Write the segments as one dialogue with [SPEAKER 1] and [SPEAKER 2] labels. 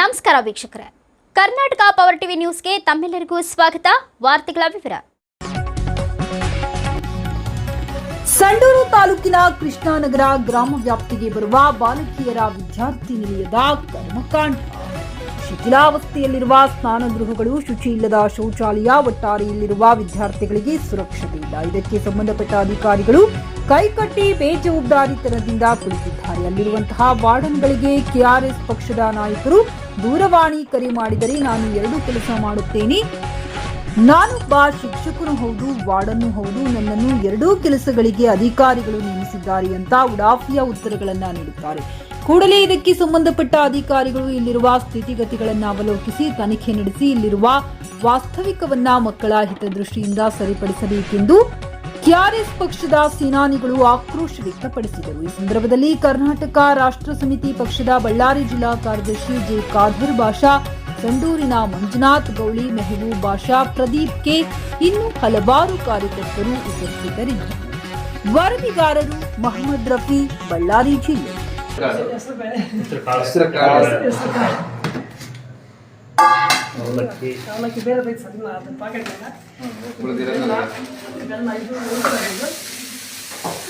[SPEAKER 1] ನಮಸ್ಕಾರ ವೀಕ್ಷಕರೇ. Karnataka power TV ನ್ಯೂಸ್ಗೆ ತಮ್ಮೆಲ್ಲರಿಗೂ ಸ್ವಾಗತ. ವಾರ್ತೆಗಳ ವಿವರ.
[SPEAKER 2] ಸಂಡೂರು ತಾಲೂಕಿನ ಕೃಷ್ಣಾನಗರ ಗ್ರಾಮ ವ್ಯಾಪ್ತಿಗೆ ಬರುವ ಬಾಲಕಿಯರ ವಿದ್ಯಾರ್ಥಿ ನಿಲಯದ ಕರ್ಮಕಾಂಡ. ಶಿಥಿಲಾವಸ್ಥೆಯಲ್ಲಿರುವ ಸ್ನಾನಗೃಹಗಳು ಶುಚಿ ಇಲ್ಲದ ಶೌಚಾಲಯ, ಒಟ್ಟಾರೆಯಲ್ಲಿರುವ ವಿದ್ಯಾರ್ಥಿಗಳಿಗೆ ಸುರಕ್ಷತೆ ಇಲ್ಲ. ಇದಕ್ಕೆ ಸಂಬಂಧಪಟ್ಟ ಅಧಿಕಾರಿಗಳು ಕೈಕಟ್ಟಿ ಬೇಜವಾಬ್ದಾರಿತನದಿಂದ ಕುಳಿತಿದ್ದಾರೆ. ಅಲ್ಲಿರುವಂತಹ ವಾರ್ಡನ್ಗಳಿಗೆ ಕೆಆರ್ಎಸ್ ಪಕ್ಷದ ನಾಯಕರು ದೂರವಾಣಿ ಕರೆ ಮಾಡಿದರೆ ನಾನು ಎರಡು ಕೆಲಸ ಮಾಡುತ್ತೇನೆ. ನಾನು ನಾನೊಬ್ಬ ಶಿಕ್ಷಕನು ಹೌದು, ವಾರ್ಡನ್ನು ಹೌದು, ನನ್ನನ್ನು ಎರಡೂ ಕೆಲಸಗಳಿಗೆ ಅಧಿಕಾರಿಗಳು ನೇಮಿಸಿದ್ದಾರೆ ಅಂತ ಉಡಾಫಿಯ ಉತ್ತರಗಳನ್ನ ನೀಡುತ್ತಾರೆ. ಕೂಡಲೇ ಇದಕ್ಕೆ ಸಂಬಂಧಪಟ್ಟ ಅಧಿಕಾರಿಗಳು ಇಲ್ಲಿರುವ ಸ್ಥಿತಿಗತಿಗಳನ್ನು ಅವಲೋಕಿಸಿ ತನಿಖೆ ನಡೆಸಿ ಇಲ್ಲಿರುವ ವಾಸ್ತವಿಕವನ್ನ ಮಕ್ಕಳ ಹಿತದೃಷ್ಟಿಯಿಂದ ಸರಿಪಡಿಸಬೇಕೆಂದು ಕೆಆರ್ಎಸ್ ಪಕ್ಷದ ಸೇನಾನಿಗಳು ಆಕ್ರೋಶ ವ್ಯಕ್ತಪಡಿಸಿದರು. ಈ ಸಂದರ್ಭದಲ್ಲಿ ಕರ್ನಾಟಕ ರಾಷ್ಟ್ರ ಸಮಿತಿ ಪಕ್ಷದ ಬಳ್ಳಾರಿ ಜಿಲ್ಲಾ ಕಾರ್ಯದರ್ಶಿ ಜೆ ಖಾದರ್ ಭಾಷಾ, ಸಂಡೂರಿನ ಮಂಜುನಾಥ್ ಗೌಳಿ, ಮೆಹಬೂಬ್ ಭಾಷಾ, ಪ್ರದೀಪ್ ಕೆ, ಇನ್ನೂ ಹಲವಾರು ಕಾರ್ಯಕರ್ತರು ಉಪಸ್ಥಿತರಿದ್ದರು. ವರದಿಗಾರರು ಮೊಹಮ್ಮದ್ ರಫಿ, ಬಳ್ಳಾರಿ ಜಿಲ್ಲೆ.
[SPEAKER 3] ಅವಲಕ್ಕಿ
[SPEAKER 4] ಅವಲಕ್ಕಿ ಬೇರೆ ಬೇಕು ಸರ್ ಇನ್ನು ಅದು ಪಾಕೆಟ್
[SPEAKER 5] ಉಳಿದಿರೋದನ್ನ
[SPEAKER 4] ಇದೆಲ್ಲ ಇದು ಉಳ್ದಿರೋದು ಇದು.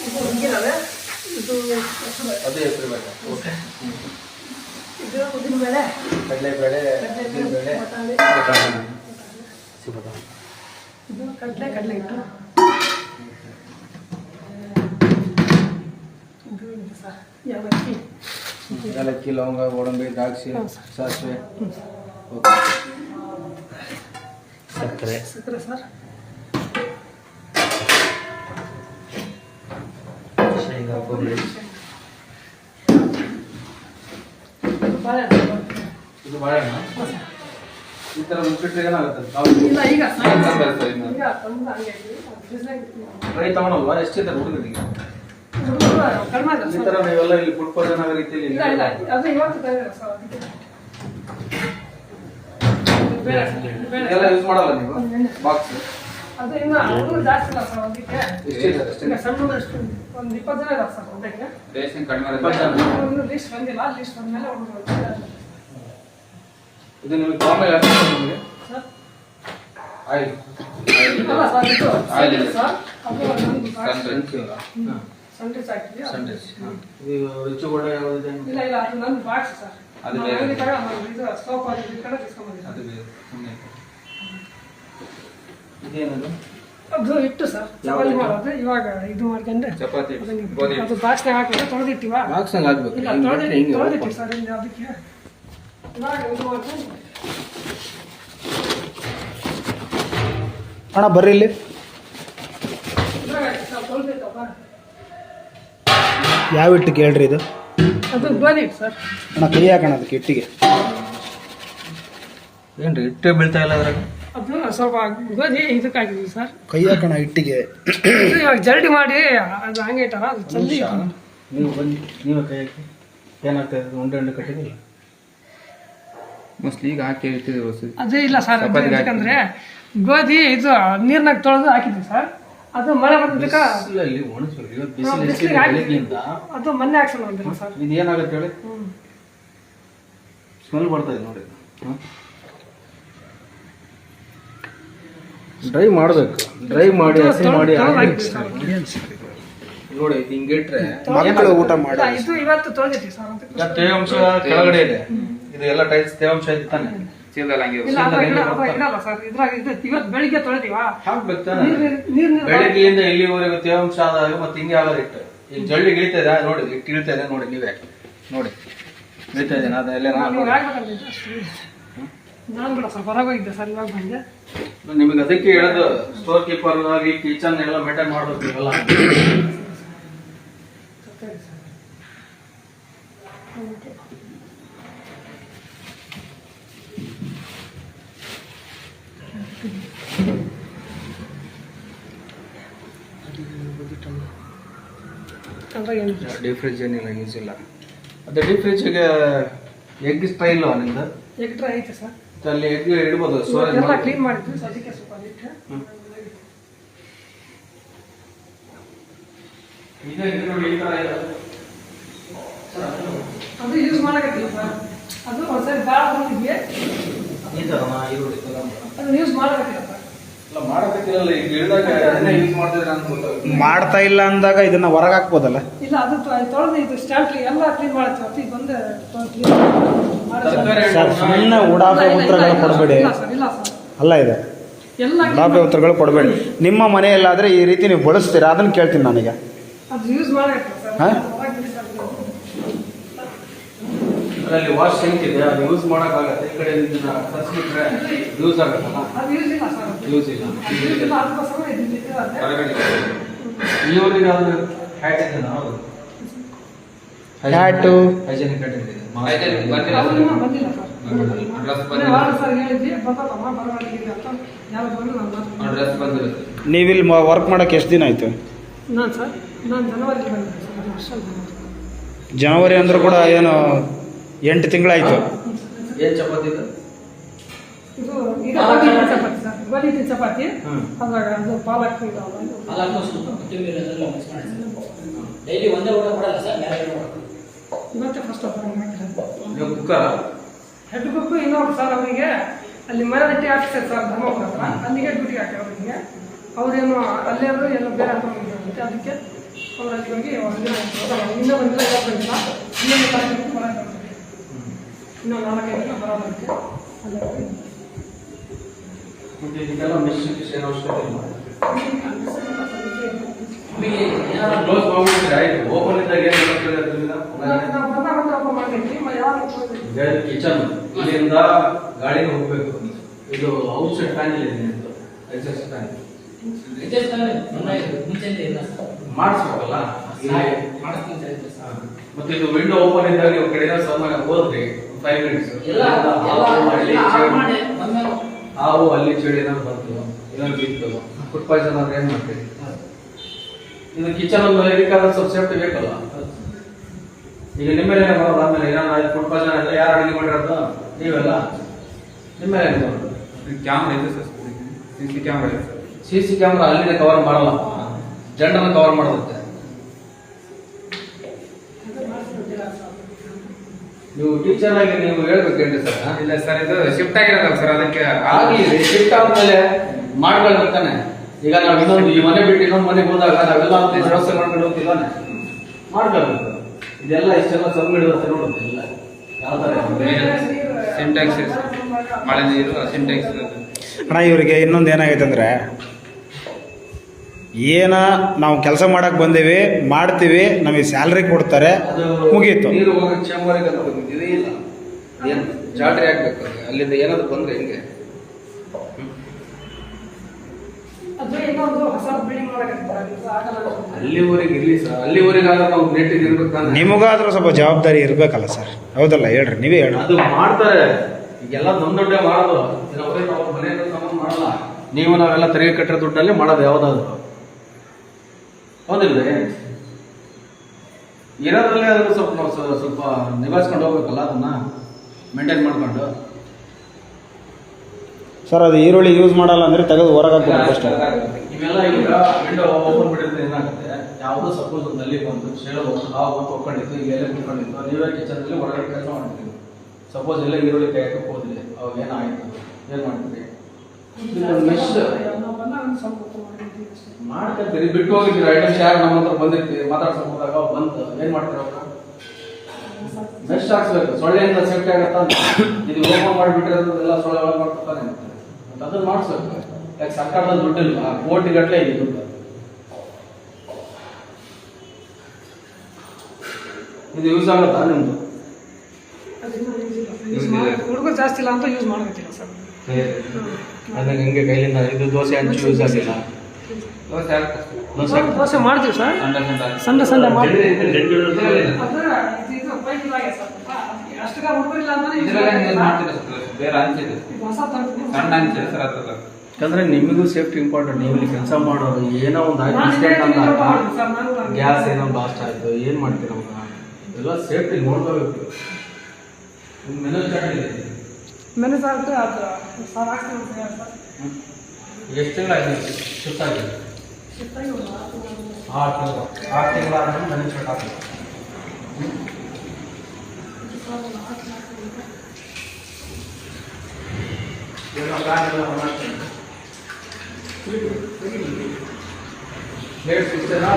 [SPEAKER 4] ಇದು ಹಿಂಗಿದಾವೆ ಇದು ಹೆಸರು
[SPEAKER 5] ಅದೇ ಹೆಸರು ಬೇಡ ಓಕೆ
[SPEAKER 4] ಇದು ಉದ್ದಿನ ಬೇಳೆ
[SPEAKER 5] ಕಡಲೆಬೇಳೆ ಉದ್ದಿನಬೇಳೆ
[SPEAKER 4] ಬಟಾಣಿ
[SPEAKER 3] ಸಿಗೋದ
[SPEAKER 4] ಇದು ಕಡಲೆ ಕಡಲೆ ಹಿಟ್ಟು
[SPEAKER 5] ಏಲಕ್ಕಿ ಲವಂಗ ಗೋಡಂಬಿ ದ್ರಾಕ್ಷಿ. ಸಾಸಿವೆ.
[SPEAKER 3] ಸಕ್ಕರೆ.
[SPEAKER 4] ಸಕ್ಕರೆ ಸರ್.
[SPEAKER 3] ಶೇಂಗಾ ಕೊಬ್ಬರಿ.
[SPEAKER 4] ಇದು ಬಾಳೆಹಣ್ಣ.
[SPEAKER 5] ಈ ಥರ ಮುಚ್ಚಿಟ್ರೆ ಏನಾಗುತ್ತೆ?
[SPEAKER 4] ಇಲ್ಲ ಈಗ.
[SPEAKER 5] ರೈ ತಗೊಂಡಲ್ವಾ ಎಷ್ಟಿದೆ ಹುಡುಗರಿಗೆ ಈ
[SPEAKER 4] ತರ
[SPEAKER 5] ಥರ ನೀವೆಲ್ಲ ಇಲ್ಲಿ ಆಗೋ ರೀತಿಯಲ್ಲಿ
[SPEAKER 4] ಇಲ್ಲ ಇಲ್ಲ ಅದು ಇವತ್ತು ಅದಕ್ಕೆ ಸರ್,
[SPEAKER 5] ಯೂಸ್ ಮಾಡಲ್ಲ ನೀವು. ಬಾಕ್ಸ್
[SPEAKER 4] ಅದು ಇನ್ನು ಜಾಸ್ತಿ ಇಲ್ಲ ಸರ್ ಅದಕ್ಕೆ
[SPEAKER 5] ಎಷ್ಟಿದೆ
[SPEAKER 4] ಈಗ
[SPEAKER 5] ಅಷ್ಟೇ
[SPEAKER 4] ಸಣ್ಣ ಒಂದು ಇಪ್ಪತ್ತು ಜನ ಇದ್ದಾರೆ ಸರ್ ಅದಕ್ಕೆ
[SPEAKER 6] ರೇಷನ್ ಕಡಿಮೆ
[SPEAKER 4] ಲಿಸ್ಟ್ ಬಂದಿಲ್ಲ ಲಿಸ್ಟ್ ಬಂದ್ಮೇಲೆ ಹುಡುಗರು
[SPEAKER 5] ಇದು ನಿಮಗೆ ಕಾಮನ್ ನಿಮಗೆ?
[SPEAKER 4] ಸರ್
[SPEAKER 5] ಆಯಿಲ್
[SPEAKER 4] ಸರ್ ಇದು ಅದು ಒಂದು ಹಾಕಿದ್ವಿ ಅದು-
[SPEAKER 5] ಸಂಡೇಸ್ ಇದು ರುಚಿ ಕೂಡ ಯಾವುದಿದೆ
[SPEAKER 4] ಇಲ್ಲ ಇಲ್ಲ ಅದು ನನ್ನ ಬಾಕ್ಸ್ ಸರ್.
[SPEAKER 6] ಅದು ಬೇರೆ.
[SPEAKER 4] ನಾವು ಇದು ಸೋಪ್ ಅದು ಈ ಕಡೆ ತಿಸ್ಕೊಂಡ್ಬಂದಿದ್ದೆ.
[SPEAKER 6] ಅದು ಬೇರೆ ಸುಮ್ಮನೆ
[SPEAKER 5] ಇದೇನದು?
[SPEAKER 4] ಅದು ಇಟ್ಟು ಸರ್. ಚಪಾತಿ ಮಾಡೋದು ಇವಾಗ ಇದು ಮಾಡ್ಕೊಂಡೆ.
[SPEAKER 6] ಚಪಾತಿ
[SPEAKER 4] ಅದು ಬಾಕ್ಸ್ನಾಗ ಹಾಕಿದ್ರೆ ತೊಳೆದಿಟ್ಟಿವ?
[SPEAKER 5] ಬಾಕ್ಸ್ನಾಗ ಹಾಕ್ಬೇಕು.
[SPEAKER 4] ಇಲ್ಲ
[SPEAKER 5] ಹಿಂಗೆ
[SPEAKER 4] ತೊಳೆದು
[SPEAKER 5] ಬಿಟ್ರೆ ಹಿಂಗೆ
[SPEAKER 4] ತೊಳೆದಿಟ್ಟು ಸರ್ ಇಲ್ಲಿ ಅದಕ್ಕೆ. ಇವಾಗ ಇದು ಮಾಡ್ಕೊಂಡು.
[SPEAKER 3] ಅಣ್ಣ ಬರ್ರಿ ಇಲ್ಲಿ.
[SPEAKER 4] ತೊಳೆದಿಟ್ಟವ
[SPEAKER 3] ಯಾವ ಹಿಟ್ಟು ಕೇಳ್ರಿ ಇದು?
[SPEAKER 4] ಅದು ಗೋಧಿ ಸರ್.
[SPEAKER 3] ಅಣ್ಣ ಕೈ ಹಾಕೋಣ ಅದಕ್ಕೆ ಹಿಟ್ಟಿಗೆ.
[SPEAKER 5] ಏನ್ರಿ ಹಿಟ್ಟೇ ಬೀಳ್ತಾ ಇಲ್ಲ ಅದ್ರಾಗ?
[SPEAKER 4] ಅದು ಸ್ವಲ್ಪ ಗೋಧಿ ಇದಕ್ಕೆ ಹಾಕಿದ್ವಿ ಸರ್.
[SPEAKER 3] ಕೈ ಹಾಕೋಣ ಹಿಟ್ಟಿಗೆ.
[SPEAKER 4] ಇದು ಇವಾಗ ಜರಡಿ ಮಾಡಿ ಅದು ಹಂಗೆ ಇಟ್ಟಾರ ಅದು ಜಲ್ದಿ
[SPEAKER 5] ನೀವು ಬನ್ನಿ ನೀವೇ ಕೈ ಹಾಕಿ. ಏನಾಗ್ತಾ ಇದೆ? ಉಂಡೆ ಉಂಡೆ ಕಟ್ಟಿದಿಲ್ಲ
[SPEAKER 6] ಮೋಸ್ಟ್ಲಿ ಈಗ ಹಾಕಿ ಇಟ್ಟಿದ್ದೀವಿ
[SPEAKER 4] ಅದೇ ಇಲ್ಲ ಸರ್. ಅದು ಯಾಕಂದ್ರೆ ಗೋಧಿ ಇದು ನೀರ್ನಾಗ ತೊಳೆದು ಹಾಕಿದ್ವಿ ಸರ್. ಅದು ಮಳೆ
[SPEAKER 5] ಬಿಸಿಲಲ್ಲಿ ಇವತ್ತು ಬಿಸಿಲು
[SPEAKER 4] ಬಿಸ್ಲಿಗೆ
[SPEAKER 5] ಹೆಚ್ಚಿದೆ ಬೆಳಗ್ಗೆಯಿಂದ.
[SPEAKER 4] ಅದು ಮೊನ್ನೆ ಆಕ್ಷನ್ ಸರ್.
[SPEAKER 5] ಇದು ಏನಾಗುತ್ತೆ ಹೇಳಿ? ಸ್ಮೆಲ್ ಬರ್ತಾ ಇದೆ ನೋಡಿ. ಡ್ರೈ ಮಾಡಬೇಕು. ಡ್ರೈ ಮಾಡಿ ಹಸಿ ಮಾಡಿ. ನೋಡಿ ಇದು ಹಿಂಗಿಟ್ರೆ
[SPEAKER 3] ಮಕ್ಕಳು ಊಟ
[SPEAKER 4] ಇಲ್ಲ,
[SPEAKER 3] ಮಾಡಿ
[SPEAKER 4] ಇದು ಇವತ್ತು ಸರ್
[SPEAKER 5] ತೇವಾಂಶ ಕೆಳಗಡೆ ಇದೆ. ಇದು ಎಲ್ಲ ಟೈಲ್ಸ್ ತೇವಾಂಶ ಇದೆ ತಾನೆ
[SPEAKER 6] ಚೀಲದಲ್ಲಿ ಹಂಗೆ
[SPEAKER 4] ಇಲ್ಲ ಅದ್ರಾಗ ಇಲ್ಲ ಅದ್ರಾಗ ಇಡಲ್ಲ ಸರ್ ಇದ್ರಾಗ ಇದು ಇವತ್ತು ಬೆಳಿಗ್ಗೆ ತೊಳೆದಿವ ನೀರ್
[SPEAKER 5] ಬೆಳಗ್ಗೆಯಿಂದ ಇಲ್ಲಿವರೆಗೂ ತೇವಾಂಶ ಆದಾಗ ಮತ್ತೆ ಹಿಂಗೆ ಆಗೋದು ಇಟ್ಟು ಈಗ ಜಳ್ಳಿ ಇಳಿತಾ ನೋಡಿ ಇಟ್ಟು ಇಳ್ತಾ ಇದೆ ನೋಡಿ ನೀವೇ ನೋಡಿ ಇಳಿತಾ ಇದೆ ಅದು ನಾನು
[SPEAKER 4] ಕೂಡ ಸ್ವಲ್ಪ ಹೊರಗೆ ಹೋಗಿದ್ದೆ ಸರ್ ಇವಾಗ ಬಂದೆ.
[SPEAKER 5] ನಿಮಗೆ ಅದಕ್ಕೆ ಹೇಳೋದು ಸ್ಟೋರ್ ಕೀಪರ್ ಆಗಿ ಕಿಚನ್ ಎಲ್ಲ ಮೇಂಟೈನ್ ಮಾಡಬೇಕು ಇವೆಲ್ಲ
[SPEAKER 4] ಅದ್ರಾಗ ಏನು
[SPEAKER 5] ಡೀಪ್ ಫ್ರಿಜ್ ಏನಿಲ್ಲ ಯೂಸ್ ಇಲ್ಲ. ಅದು ಡೀಪ್ ಫ್ರಿಜ್ಗೆ ಎಗ್ ಸ್ಟೈಲ್ ನಿಂದು
[SPEAKER 4] ಟ್ರೈ ಐತೆ ಸರ್
[SPEAKER 5] ಅಲ್ಲಿ ಎಗ್ ಇಡ್ಬೋದು
[SPEAKER 4] ಕ್ಲೀನ್ ಮಾಡಿದ್ವಿ ಸೊ ಅದಕ್ಕೆ ಸ್ವಲ್ಪ ಅದಿಟ್ಟೆ
[SPEAKER 5] ಈಗ ನೋಡಿ ಈ ಥರ ಇದೆ
[SPEAKER 4] ಅದು ಯೂಸ್ ಮಾಡಕತ್ತಿಲ್ಲ ಸರ್ ಅದು ಒಂದ್ಸರಿ ಭಾಳ ಬಂದಿದ್ವಿ
[SPEAKER 5] ಈ ಥರನಾ ಈರುಳ್ಳಿ ತಗೊಂಡು
[SPEAKER 4] ಅದನ್ನ ಯೂಸ್ ಮಾಡಬೇಕಿಲ್ಲ ಸರ್
[SPEAKER 5] ಇಲ್ಲ ಮಾಡೋದಕ್ಕಿರಲ್ಲ ಈಗ ಇಳಿದಾಗ ಎಣ್ಣೆ ಯೂಸ್ ಮಾಡ್ತಿದ್ರೆ ಅಂತ ಗೊತ್ತಾಗುತ್ತೆ
[SPEAKER 3] ಮಾಡ್ತಾ ಇಲ್ಲ ಅಂದಾಗ ಇದನ್ನ ಹೊರಗೆ ಹಾಕ್ಬೋದಲ್ಲ?
[SPEAKER 4] ಇಲ್ಲ ಅದು ತೊಳೆದು ಇದು ಸ್ಟ್ಯಾಂಪ್ ಎಲ್ಲ ಕ್ಲೀನ್ ಮಾಡುತ್ತೆ ಹೊತ್ತು ಈಗ
[SPEAKER 3] ಸರ್ ಸುಮ್ಮನೆ ಉಡಾಫೆ ಉತ್ತರಗಳು ಕೊಡಬೇಡಿ.
[SPEAKER 4] ಇಲ್ಲ ಸರ್ ಇಲ್ಲ ಸರ್.
[SPEAKER 3] ಅಲ್ಲ ಇದೆ.
[SPEAKER 4] ಎಲ್ಲ
[SPEAKER 3] ಉಡಾಫೆ ಉತ್ತರಗಳು ಕೊಡಬೇಡಿ. ನಿಮ್ಮ ಮನೆಯಲ್ಲಾದರೆ ಈ ರೀತಿ ನೀವು ಬಳಸ್ತೀರಾ? ಅದನ್ನು ಕೇಳ್ತೀನಿ ನನಗೆ.
[SPEAKER 4] ಅದು ಯೂಸ್ ಮಾಡಬೇಕಿಲ್ಲ ಸರ್.
[SPEAKER 3] ಹಾ?
[SPEAKER 5] ಅದರಲ್ಲಿ ವಾಶ್ ಸಿಂಕ್ ಇದೆ? ಅದು ಯೂಸ್ ಮಾಡೋಕ್ಕಾಗತ್ತೆ? ಈ ಕಡೆ ಇದನ್ನ ತರಿಸ್ಬಿಟ್ರೆ ಯೂಸ್ ಆಗತ್ತಲ್ಲ
[SPEAKER 4] ಅದು ಯೂಸ್ ಇಲ್ಲ.
[SPEAKER 5] ಹೊರಗಡೆ ಇವರಿಗೆ ಅದು ಹ್ಯಾಟ್ ಇದೆ ಹೌದು.
[SPEAKER 3] ಹ್ಯಾಟು
[SPEAKER 5] ಹೈಜೆನಿಕ್ ಹ್ಯಾಟ್ ಇದೆ.
[SPEAKER 3] ನೀವಿಲ್ಲಿ ವರ್ಕ್ ಮಾಡಕ್ ಎಷ್ಟು ದಿನ ಆಯ್ತು. ಜನವರಿ ಅಂದ್ರೆ ಕೂಡ ಏನು ಎಂಟು ತಿಂಗಳಾಯಿತು.
[SPEAKER 5] ಏನು ಚಪಾತಿ ಇದು?
[SPEAKER 4] ಇದು ಇದು ಗೋಧಿ ಹಿಟ್ಟಿನ ಚಪಾತಿ ಸರ್. ಗೋಧಿ ಹಿಟ್ಟಿನ ಚಪಾತಿ.
[SPEAKER 5] ಹ್ಮ್.
[SPEAKER 4] ಅದ್ರಾಗ ಅದು ಪಾಲಕ್ ಇದು ಅಲ್ಲ
[SPEAKER 7] ಡೈಲಿ ಒಂದೇ ಊಟ ಕೊಡಲ್ಲ ಸರ್ ಬೇರೆ ಊಟ ಕೊಡಲ್ಲ.
[SPEAKER 4] ಇವತ್ತೇ ಫಸ್ಟ್ ಆಫ್
[SPEAKER 5] ನೀವು ಕುಕ್ಕರ್
[SPEAKER 4] ಹೆಡ್ ಕುಕ್ಕು ಇನ್ನೊಬ್ರು ಸರ್ ಅವರಿಗೆ ಅಲ್ಲಿ ಮರದಟ್ಟಿ ಆಫೀಸರ್ ಸರ್ ಧರ್ಮಪುರ ಹತ್ರ. ಅಲ್ಲಿಗೆ ಡ್ಯೂಟಿ ಹಾಕಿ ಅವರಿಗೆ. ಅವರೇನು ಅಲ್ಲೇ ಅವರು ಎಲ್ಲ ಬೇರೆ ಹಾಕೊಂಡಿದ್ರಂತೆ ಅದಕ್ಕೆ ಅವ್ರು ಅಲ್ಲಿ ಹೋಗಿ ಒಂದಿನ ಇನ್ನೂ ಬಂದಿಲ್ಲ ಇವತ್ತು ಬಂದಿಲ್ಲ ಇನ್ನೊಂದು ತಾರೀಕು ಬರೋದು ನಾಲ್ಕೈದು ಬರೋದಕ್ಕೆ
[SPEAKER 5] ಮತ್ತೆ ಇದೆಲ್ಲ ಮಿಷನ್ ಗಿಷನ್ ಅವಶ್ಯಕತೆ ಇಲ್ಲ
[SPEAKER 7] ನಿಮಗೆ ಏನಾದ್ರು
[SPEAKER 5] ಕ್ಲೋಸ್ ಮಾಡ್ಬಿಟ್ರೆ ಆಯ್ತು ಓಪನ್ ಇದ್ದಾಗ ಏನ್ ಬರ್ತದೆ ಅದರಿಂದ? ಕಿಚನ್ ಇಲ್ಲಿಂದ ಗಾಡಿ ಹೋಗ್ಬೇಕು ಇದು ಔಟ್ ಸೈಡ್ ಪ್ಯಾನಲ್ ಇದೆ ಎಕ್ಸಾಸ್ಟ್
[SPEAKER 7] ಫ್ಯಾನ್ ಮೊನ್ನೆ ಮುಂಚೆಯಿಂದ ಇಲ್ಲ
[SPEAKER 5] ಮಾಡಿಸ್ಬೇಕಲ್ಲ ಇಲ್ಲಿ
[SPEAKER 7] ಮಾಡಿಸ್ತೀನಿ
[SPEAKER 5] ಮತ್ತೆ ಇದು ವಿಂಡೋ ಓಪನ್ ಇದ್ದಾಗ ನೀವು ಕಡೆಯಿಂದ ಸಮಯ ಹೋದ್ರಿ ಹಾವು ಅಲ್ಲಿ ಚಳಿ ಏನಾದ್ರು ಬಂತು. ಏನಾದ್ರು ಬಿತ್ತು. ಫುಡ್ ಪಾಯ್ಸನ್ ಆದ್ರೆ ಏನ್ ಮಾಡ್ತೀರಿ? ಇದು ಕಿಚನ್ ಒಂದು ಇದಕ್ಕಾದ್ರೆ ಸ್ವಲ್ಪ ಸೇಫ್ಟಿ ಬೇಕಲ್ಲ. ಈಗ ನಿಮ್ಮೇಲೆ ಮಾಡೋದು ಆಮೇಲೆ ಏನಾದ್ರು ಫುಡ್ ಪಾಯ್ಸನ್ ಆದ್ರೆ ಯಾರು ಅಡುಗೆ ಮಾಡಿರೋದು? ನೀವೆಲ್ಲ? ನಿಮ್ಮೇಲೆ
[SPEAKER 6] ಕ್ಯಾಮ್ರಾ ಇದೆ ಸರ್. ಸಿ ಸಿ ಕ್ಯಾಮ್ರಾ ಇದೆ
[SPEAKER 5] ಸಿ ಸಿ ಕ್ಯಾಮ್ರಾ ಅಲ್ಲಿನೇ ಕವರ್ ಮಾಡಲ್ಲ. ಜಂಡನ್ನ ಕವರ್ ಮಾಡುತ್ತೆ ನೀವು ಟೀಚರ್ ಆಗಿ ನೀವು ಹೇಳ್ಬೇಕೇನ್ರಿ ಸರ್?
[SPEAKER 6] ಇಲ್ಲ ಸರ್ ಇದು ಶಿಫ್ಟ್ ಆಗಿರೋದಲ್ಲ ಸರ್ ಅದಕ್ಕೆ
[SPEAKER 5] ಆಗ್ಲಿ ಶಿಫ್ಟ್ ಆದ್ಮೇಲೆ ಮಾಡ್ಕೊಳ್ತಾನೆ ಈಗ ನಾವು ಇನ್ನೊಂದು ಈ ಮನೆ ಬಿಟ್ಟು ಇನ್ನೊಂದು ಮನೆಗೆ ಹೋದಾಗ ನಾವೆಲ್ಲ ಅಂತ ವ್ಯವಸ್ಥೆ ಮಾಡ್ಕೊಂಡು ಹೋಗ್ತಿಲ್ಲಾನೆ ಮಾಡ್ಕೊಳ್ಬೇಕು ಇದೆಲ್ಲ ಇಷ್ಟೆಲ್ಲ ಸಂಗಿಡುತ್ತೆ ನೋಡುತ್ತೆ ಇಲ್ಲ ಯಾವ ಥರ
[SPEAKER 6] ಸಿಂಟ್ಯಾಕ್ಸ್ ಮಳೆ ನೀರು ಸಿಂಟ್ಯಾಕ್ಸ್
[SPEAKER 3] ಅಣ್ಣ ಇವರಿಗೆ ಇನ್ನೊಂದು ಏನಾಗೈತೆ ಅಂದರೆ ಏನ ನಾವು ಕೆಲಸ ಮಾಡಕ್ಕೆ ಬಂದೀವಿ ಮಾಡ್ತೀವಿ ನಮಗೆ ಸ್ಯಾಲ್ರಿ ಕೊಡ್ತಾರೆ ಮುಗೀತು.
[SPEAKER 5] ನೀರು ಚೇಂಬರಿಗೆ ಇಲ್ಲ. ಏನು ಜಾಟ್ರಿ ಆಗಬೇಕು ಅಲ್ಲಿಂದ ಏನಾದ್ರು ಬಂದ್ರೆ ಹೆಂಗೆ. ಅಲ್ಲಿವರೆಗೆ ಇರ್ಲಿ ಸರ್. ನಾವು ನೆಟ್ಟಿಗೆ ಇರ್ಬೇಕು ತಾನೆ.
[SPEAKER 3] ನಿಮಗಾದ್ರೂ ಸ್ವಲ್ಪ ಜವಾಬ್ದಾರಿ ಇರಬೇಕಲ್ಲ ಸರ್. ಹೌದಲ್ಲ ಹೇಳ್ರಿ ನೀವೇ ಹೇಳಿ.
[SPEAKER 5] ಅದು ಮಾಡ್ತಾರೆ. ಈಗೆಲ್ಲ ದೊಡ್ಡ ದೊಡ್ಡ ಮಾಡೋದು. ನಾವೇ ನಾವು ಮನೆಯಿಂದ ತಗೊಂಡು ಮಾಡಲ್ಲ. ನೀವು ನಾವೆಲ್ಲ ತೆರಿಗೆ ಕಟ್ಟಿರೋ ದುಡ್ಡಲ್ಲಿ ಮಾಡೋದು ಯಾವ್ದಾದ್ರು. ಹೌದಿಲ್ಲ ಇರೋದ್ರಲ್ಲಿ ಆದರೂ ಸ್ವಲ್ಪ ನಾವು ಸ್ವ- ಸ್ವಲ್ಪ ನಿಭಾಯಿಸ್ಕೊಂಡು ಹೋಗ್ಬೇಕಲ್ಲ ಅದನ್ನು? ಮೇಂಟೈನ್ ಮಾಡ್ಕೊಂಡು?
[SPEAKER 3] ಸರ್ ಅದು ಈರುಳ್ಳಿ ಯೂಸ್ ಮಾಡಲ್ಲ ಅಂದರೆ ತೆಗೆದು ಹೊರಗೆ ಹಾಕ್ಬೇಕು ಅಷ್ಟೇ.
[SPEAKER 5] ಇವೆಲ್ಲ ಈಗ ವಿಂಡೋ ಓಪನ್ ಬಿಟ್ಟಿದ್ರೆ ಏನಾಗುತ್ತೆ? ಯಾವುದೋ ಸಪೋಸ್ ಒಂದು ಅಲ್ಲಿ ಬಂತು ಬಂದು ಆ ಒಪ್ಕೊಂಡಿತ್ತು ಈಗ ಎಲ್ಲ ಕೂತ್ಕೊಂಡಿತ್ತು ನೀವೇ ಕಿಚನಲ್ಲಿ ಹೊರಗಡೆ ಕೆಲಸ ಮಾಡ್ತೀವಿ ಸಪೋಸ್ ಎಲ್ಲ ಈರುಳ್ಳಿ ಕೈ ಹೋದಿಲ್ಲ ಅವಾಗ ಏನಾಯಿತು? ಏನು ಮಾಡ್ತೀರಿ? ಮಾಡ್ಕೊಂತೀರಿ. ಬಿಟ್ಟು ಹೋಗಿದ್ದೀರಿ? ಐಟಮ್ಸ್ ಯಾರು ನಮ್ಮ ಹತ್ರ ಬಂದಿರ್ತೀವಿ ಮಾತಾಡ್ಸಕ್ ಹೋದಾಗ ಬಂತ ಏನ್ ಮಾಡ್ತೀರ ಅವಾಗ ಮೆಶ್ ಹಾಕ್ಸ್ಬೇಕು. ಸೊಳ್ಳೆಯಿಂದ ಸೇಫ್ಟಿ ಆಗತ್ತ ಅಂತ. ಇದು ಓಪನ್ ಮಾಡಿಬಿಟ್ರೆ ಎಲ್ಲ ಸೊಳ್ಳೆ ಒಳಗೆ ಮಾಡ್ಕೊತಾನೆ ಮತ್ತೆ ಅದನ್ನ ಮಾಡಿಸ್ಬೇಕು. ಯಾಕೆ ಸರ್ಕಾರದ ದುಡ್ಡಿಲ್ಲ ಕೋಟಿ ಗಟ್ಟಲೆ ಇದೆ ದುಡ್ಡು. ಇದು ಯೂಸ್ ಆಗತ್ತಾ ನಿಮ್ದು?
[SPEAKER 4] ಹುಡುಗರು ಜಾಸ್ತಿ ಇಲ್ಲ ಅಂತ ಯೂಸ್ ಮಾಡಬೇಕಿಲ್ಲ ಸರ್.
[SPEAKER 5] ಅದನ್ನ ಹಂಗೆ ಕೈಲಿಂದ ಇದು ದೋಸೆ ಹಂಚು ಯೂಸ್ ಆಗಿಲ್ಲ.
[SPEAKER 6] ದೋಸೆ
[SPEAKER 4] ಮಾಡ್ತೀವಿ ಸರ್.
[SPEAKER 6] ಸಂಡೆ ಸಂಡೆ
[SPEAKER 4] ಮಾಡ್ತೀವಿ.
[SPEAKER 5] ಯಾಕಂದ್ರೆ ನಿಮಗೂ ಸೇಫ್ಟಿ ಇಂಪಾರ್ಟೆಂಟ್ ನೀವು ಇಲ್ಲಿ ಕೆಲಸ ಮಾಡೋದು ಏನೋ ಒಂದು
[SPEAKER 4] ನಾನು ನಾನು
[SPEAKER 5] ಗ್ಯಾಸ್ ಏನೋ ಬ್ಲಾಸ್ಟ್ ಆಯಿತು. ಏನ್ ಮಾಡ್ತೀರ ಅವಾಗ ಎಲ್ಲ ಸೇಫ್ಟಿ ನೋಡ್ಕೋಬೇಕು. ನಿಮ್ಮ ಮೆನು ಸ್ಟಾರ್ಟ್ ಇದೆ
[SPEAKER 4] ಮೆನು ಸಾರ್ ಅದು ಸಾರ್ ಹಾಕ್ತೀನಿ ಅಂತ ಹೇಳಿ ಸರ್
[SPEAKER 5] ಎಷ್ಟು ತಿಂಗಳಾಗಿದೆ ಶಿಫ್ಟ್ ಆಗಿದೆ
[SPEAKER 4] ಶಿಫ್ಟ್ ಆಗಿ ಒಂದು ಆರು ತಿಂಗಳು.
[SPEAKER 5] ಆರು ತಿಂಗಳು ಆರು ತಿಂಗಳಾದ್ಮೇಲೆ ಮೆನು ಸ್ಟಾರ್ಟ್ ಆಗಿದೆ ಲೇಟ್ ಸಿಕ್ಸ್ತೇನಾ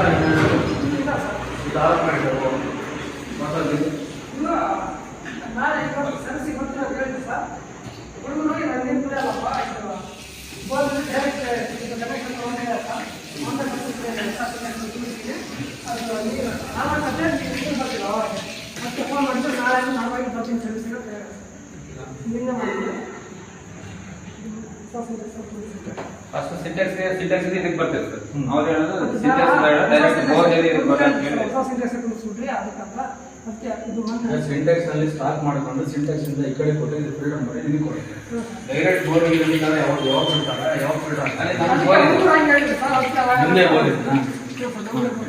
[SPEAKER 5] ಇದು ಆರು ಮಾಡಿದ್ರು ಮಾತಾಡಿ
[SPEAKER 4] ಇಲ್ಲ, ನಾಳೆ ಇವತ್ತು ಸರಿಸಿ ಬರ್ತೀನಿ ಅಂತ ಹೇಳಿದ್ದೆ ಸರ್ ಹುಡುಗರು ಹೋಗಿ ನಾನು ಏನು ಬಿಡಲ್ಲಪ್ಪ ಇದು ಬಂದು ಡೈರೆಕ್ಟ್ ಇದು ಕನೆಕ್ಷನ್ ತೊಗೊಂಡಿಲ್ಲ ಅಂತ ಅದು ನೀರು ಅವಾಗ ಮತ್ತೆ ಫೋನ್ ಮಾಡಿದ್ರೆ ನಾಳೆ ನಾಲ್ಕು ಬರ್ತೀನಿ ಸರ್ವಿಸಿಗೆ ನಿನ್ನೆ ಸ್ವಲ್ಪ
[SPEAKER 6] ಫಸ್ಟ್ ಸಿಂಟೆಕ್ಸ್ ಸಿಂಟೆಕ್ಸ್ ಇದಕ್ಕೆ ಬರ್ತದೆ ಸರ್ ಅವ್ರು ಹೇಳೋದು ಸಿಂಟೆಕ್ಸ್ ಡೈರೆಕ್ಟ್ ಬೋರ್ ಹೇಳಿ.
[SPEAKER 4] ಸಿಂಟೆಕ್ಸ್ ಅದಕ್ಕಂತ ಅದಕ್ಕೆ ಇದು ಮೊನ್ನೆ
[SPEAKER 5] ಸಿಂಟೆಕ್ಸ್ನಲ್ಲಿ ಸ್ಟಾಕ್ ಮಾಡ್ಕೊಂಡು ಸಿಂಟೆಕ್ಸ್ ಇಂದ ಈ ಕಡೆ ಕೊಟ್ಟು ಇದು ಫಿಲ್ಟರ್ ಮಾಡಿ ಇದಕ್ಕೆ ಕೊಡಿ. ಡೈರೆಕ್ಟ್ ಬೋರ್ ಇಲ್ಲಿಂದ ಯಾವಾಗ ಯಾವಾಗ ಬಿಡ್ತಾರೆ ಯಾವಾಗ ಫಿಲ್ಟರ್
[SPEAKER 6] ಅದೇ ನಮ್ಮ ಬೋರ್ ಇದೆ
[SPEAKER 4] ಅವ್ರು ಹಂಗೆ ಹೇಳಿದ್ರು ಸರ್, ಅದಕ್ಕೆ ಅವಾಗ-
[SPEAKER 5] ಮುಂದೆ ಬೋರ್ ಇದೆ